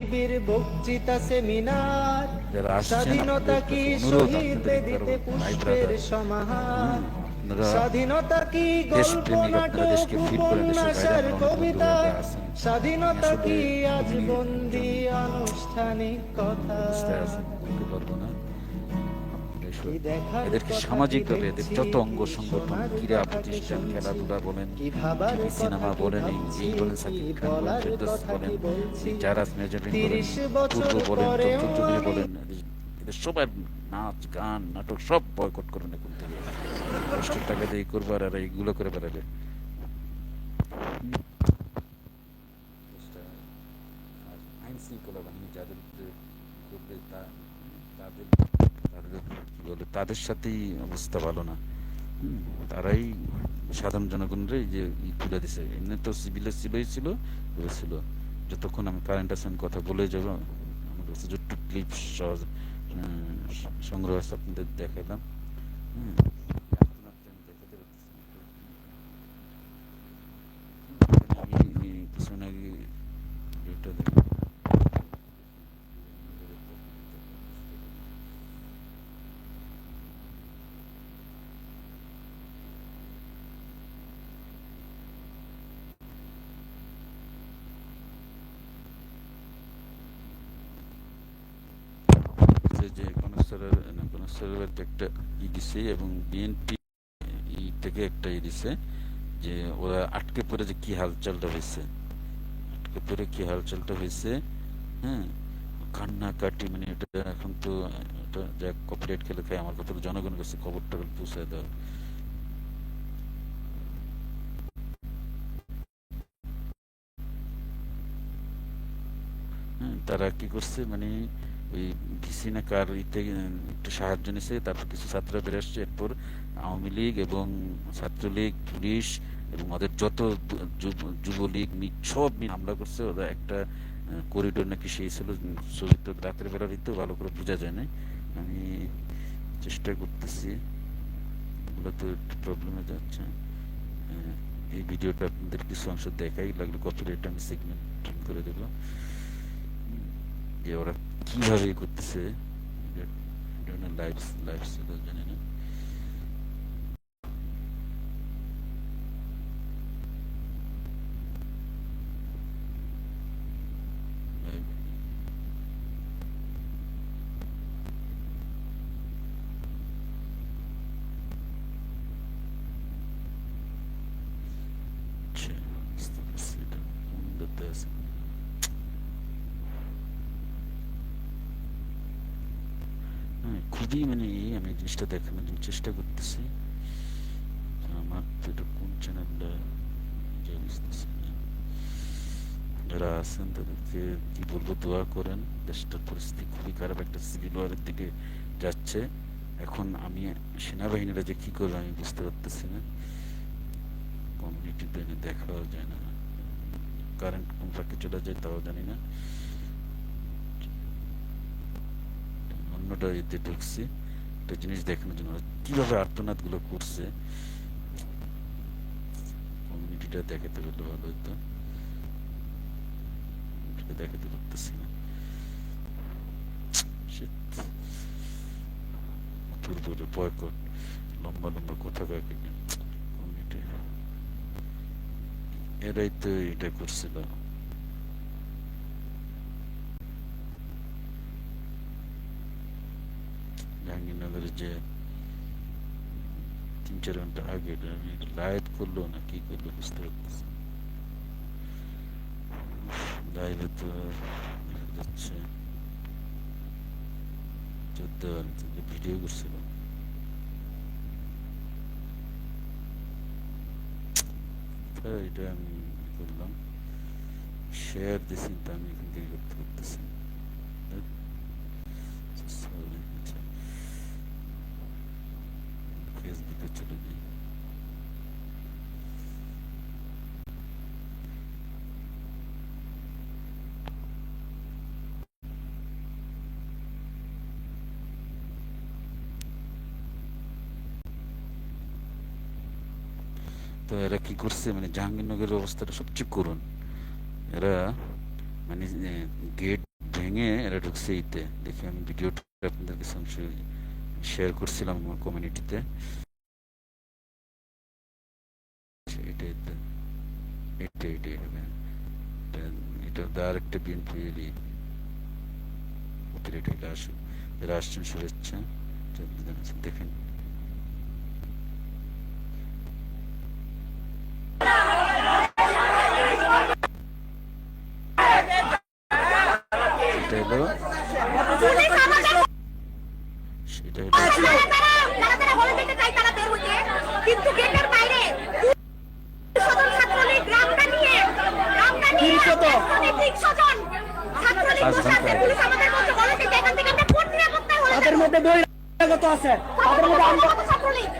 বীর বক্তৃতা সেমিনার স্বাধীনতা কি শহীদে দিতে পুষ্পের সমাহার? স্বাধীনতা কি গল্প নাটক উপন্যাসের কবিতা। স্বাধীনতা কি আজ বন্দি আনুষ্ঠানিক কথা? দেখার এদেরকে সামাজিকভাবে এদের যত অঙ্গ সংগঠন ক্রীড়া প্রতিষ্ঠান খেলাধুলা বলেন টিভি সিনেমা বলেন এই বলেন সাকিব খান বলেন বলেন মেজারিন বলেন পূর্ব বলেন এদের- সবার নাচ গান নাটক সব বয়কট করেন এখন থেকে। টাকা দিয়ে করব আর এইগুলো করে বেড়াবে। আইন শৃঙ্খলা বাহিনী যাদের করবে তা- তাদের বলে তাদের সাথেই অবস্থা ভালো না। তারাই সাধারণ জনগণের যে ই তুলে দিছে। এমনি তো সিভিলের সিভিল ছিল ছিল। যতক্ষণ আমি কারেন্ট আসেন কথা বলে যাব আমার কাছে ক্লিপ সহজ সংগ্রহ আছে আপনাদের দেখালাম হুম, এখন আপনি আমি দেখাতে পারতেছি না। হুম, আমি আমি কিছুক্ষণ আগে এটা দেখলাম হচ্ছে যে কনস্টারের না কনস্টারের একটা ই দিছে এবং বিএনপি ই থেকে একটা ই দিছে যে ওরা আটকে পড়ে যে কি হালচালটা হয়েছে। আটকে পড়ে কি হালচালটা হয়েছে হ্যাঁ? কান্নাকাটি মানে এটা এখন তো এটা যা কপিরাইট খেলে খায় আমার কথা হলো জনগণের কাছে খবরটা পৌঁছায় দেওয়া হ্যাঁ, তারা কি করছে মানে ওই ভিসি না কার ইতে একটু সাহায্য নিছে তারপর কিছু ছাত্ররা বের আসছে। এরপর আওয়ামী লীগ এবং ছাত্রলীগ পুলিশ এবং ওদের যত যুব- যুবলীগ সব মিলে হামলা করছে। ওরা একটা করিডোর নাকি সেই ছিল ছবি তো রাতের বেলা দিতেও ভালো করে বোঝা যায় না আমি চেষ্টা করতেছি ওগুলো তো একটু প্রবলেমে যাচ্ছে। আহ, এই ভিডিওটা আপনাদের কিছু অংশ দেখাই লাগল কপিরাইট আমি সেগমেন্ট করে দেবো। যে ওরা কীভাবে করতেছে? লাইভ লাইভ জানি না Live. আচ্ছা, বুঝতে পারছি এটা কোন দত্তে আছে হ্যাঁ খুবই মানে এই আমি জিনিসটা দেখানোর চেষ্টা করতেছি। আমার এটা কোন চ্যানেলটা বুঝতেছি যারা আছেন তাদেরকে কি বলব, দোয়া করেন। দেশটার পরিস্থিতি খুবই খারাপ। একটা সিভিল ওয়ারের দিকে যাচ্ছে। এখন আমি সেনাবাহিনীরা যে কি করবে আমি বুঝতে পারতেছি না। কমিউনিটিতে দেখাও যায় না। কারেন্ট কোন চলে যায় তাও জানি না। ঢুকছি। একটা জিনিস দেখানোর জন্য। কীভাবে আর্তনাদগুলো করছে? কমিউনিটিটা দেখাতে ভালো হতো। দেখাতে পারতেছি না। লম্বা লম্বা কথা কয়েক কমিউনিটি। এরাই তো এটা করছিল। জাহাঙ্গীরনগরের যে তিন চার ঘণ্টা আগে লাইভ করল না কি করল বুঝতে পারতেছি লাইভে তো দেখা যাচ্ছে চোদ্দ ভিডিও করছিল তো এটা আমি করলাম শেয়ার দিছি তো আমি এখান থেকে করতে পারতেছি ফেসবুকে চলে যাই তো এরা কি করছে? মানে জাহাঙ্গীরনগরের অবস্থাটা সবচেয়ে করুন এরা মানে গেট ভেঙে এরা ঢুকছে ইতে দেখি আমি ভিডিওটা আপনাদের কাছে অংশ শেয়ার করছিলাম আমার কমিউনিটিতে এটা এটা এটা এটা এটা এটা এটা আরেকটা বিএনপি অপারেটর এটা আসুক এরা আসছেন শুভেচ্ছা এটা জানাচ্ছেন, দেখেন এটা হলো পুলিশ আমাদের সেটা হলো তারা তারা তারা বলে দিতে চাই তারা বের হইতে কিন্তু গেটের বাইরে সদন ছাত্রলীগ গ্রামটা নিয়ে গ্রামটা নিয়ে তিনশো জন ছাত্রলীগ পাঁচ বসে আছে ঘণ্টা। পুলিশ আমাদের বলছে বলে দিতে এখান থেকে আমরা কোন নিরাপত্তায় হলে তাদের মধ্যে বহিরাগত আছে। তাদের মধ্যে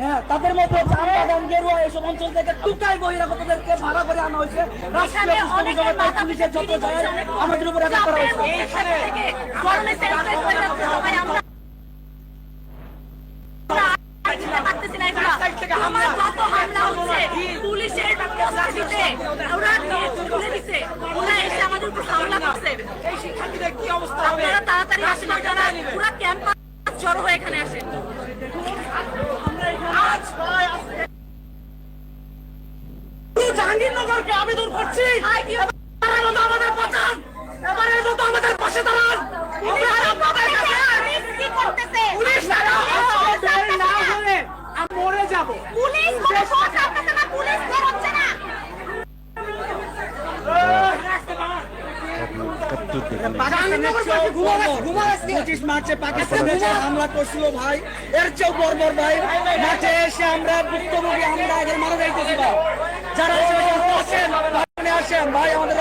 হ্যাঁ তাদের মধ্যে আমরা এবং গেরুয়া এইসব অঞ্চল থেকে টুকাই বহিরাগতদেরকে ভাড়া করে আনা হয়েছে। রাষ্ট্রীয় পুলিশের যত আমাদের উপর করা হয়েছে এখানে থেকে গরমে সেলিব্রেট করে যাচ্ছে সবাই আমরা পারতেছি না এগুলা। আমার যত হামলা হচ্ছে, পুলিশের উপস্থিতিতে ওরা গেট খুলে দিছে। ওরা এসে আমাদের উপর হামলা করছে। আপনারা তাড়াতাড়ি আসেন, আপনারা পুরা ক্যাম্পাস জড়ো হয়ে এখানে আসেন। জাহাঙ্গীরনগরকে আবেদন করছি আমাদের বাঁচান এবারের মতো আমাদের পাশে দাঁড়ান আমরা আর পুলিশ কি করতেছে? পুলিশ ছাড়া আমাদের না হলে মরে যাব পুলিশ কোনো শোধ রাখতেছে না, পুলিশ বের না। একাত্তর দেখুন পঁচিশ মার্চে পাকিস্তানে যে হামলা করছিল ভাই এর চেয়েও বর্বর ভাই মাঠে এসে আমরা ভুক্তভোগী আমরা আগে মারা যাইতেছি ভাই যারা আসেন ভাই আমাদের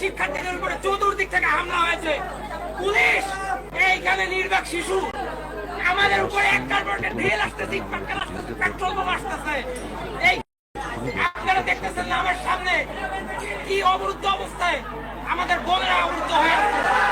শিক্ষার্থীদের উপরে চতুর্দিক থেকে হামলা হয়েছে। পুলিশ এইখানে নির্বাক শিশু। আমাদের উপরে একটার পর একটা ঢেল আসতেছে আসতেছে পেট্রোল বোমা আসতেছে। এই আপনারা দেখতেছেন না আমার সামনে কি অবরুদ্ধ অবস্থায় আমাদের বোনেরা অবরুদ্ধ হয়ে আছে।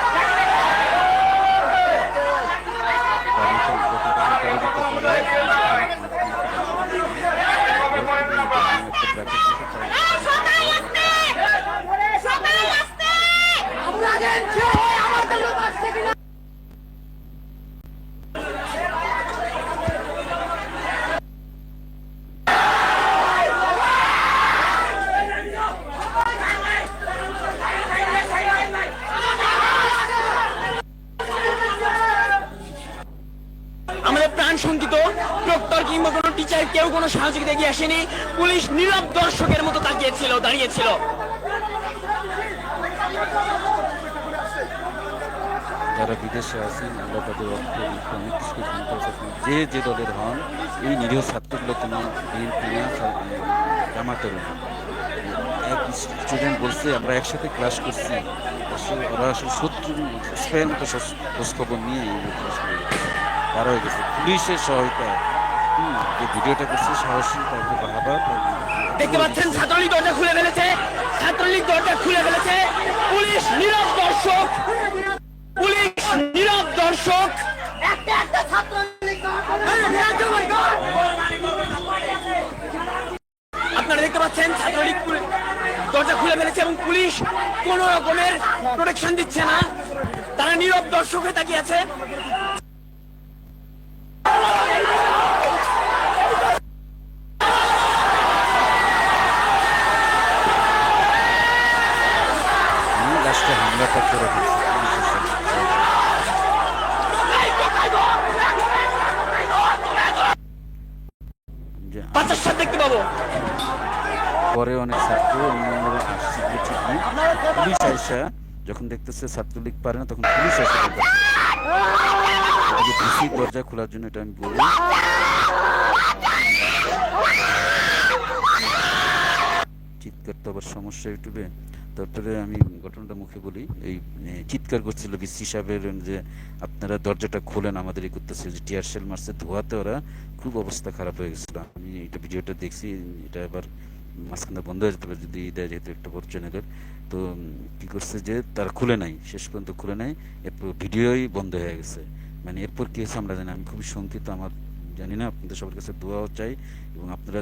কিংবা কোনো টিচার কেউ কোনো সহযোগিতা এগিয়ে আসেনি। পুলিশ নীরব দর্শকের মতো তাকিয়েছিল দাঁড়িয়েছিল। যারা বিদেশে আছেন আমরা তাদের অর্থ চাচ্ছি যে যে দলের হন এই নিরীহ ছাত্রগুলো কোনো বিএনপি না জামাতের এক স্টুডেন্ট বলছে আমরা একসাথে ক্লাস করছি। ওরা আসলে শত্রু স্পেন খোঁজখবর নিয়ে গেছে। হয়ে গেছে। পুলিশের সহায়তা হুম, যে ভিডিওটা করছে সাহসী তারপরে বাহাবা দেখতে পাচ্ছেন ছাত্রলীগ দরজা খুলে ফেলেছে। ছাত্রলীগ দরজা খুলে ফেলেছে। পুলিশ নীরব দর্শক। পুলিশ নীরব দর্শক। একটা একটা ছাত্রলীগ আপনারা দেখতে পাচ্ছেন ছাত্রলীগ দরজা খুলে ফেলেছে এবং পুলিশ কোন রকমের প্রোটেকশন দিচ্ছে না। তারা নীরব দর্শক হয়ে তাকিয়ে আছে। হামলাটা করে পরে অনেক ছাত্র অন্যান্য আসছিল ঠিকই পুলিশ আইসা যখন দেখতেছে ছাত্রলীগ পারে না, তখন পুলিশ আসে ডিসি দরজা খোলার জন্য এটা আমি বলি। চিৎকার তো আবার সমস্যা ইউটিউবে। তারপরে আমি ঘটনাটা মুখে বলি, এই চিৎকার করছিল বিসি সাহেবের যে আপনারা দরজাটা খোলেন, আমাদের এই করতেছে যে টিয়ার শেল মারছে, ধোয়াতে ওরা খুব অবস্থা খারাপ হয়ে গেছিল আমি এটা ভিডিওটা দেখছি, এটা এবার মাঝখানে বন্ধ হয়ে যেতে পারে, যদি দেয় যেহেতু একটা বড় চ্যানেলের তো কী করছে যে তারা খুলে নাই, শেষ পর্যন্ত খুলে নাই, এরপর ভিডিওই বন্ধ হয়ে গেছে মানে এরপর কি হয়েছে আমরা জানি। আমি খুবই শঙ্কিত, আমার জানি না, আপনাদের সবার কাছে দোয়াও চাই, এবং আপনারা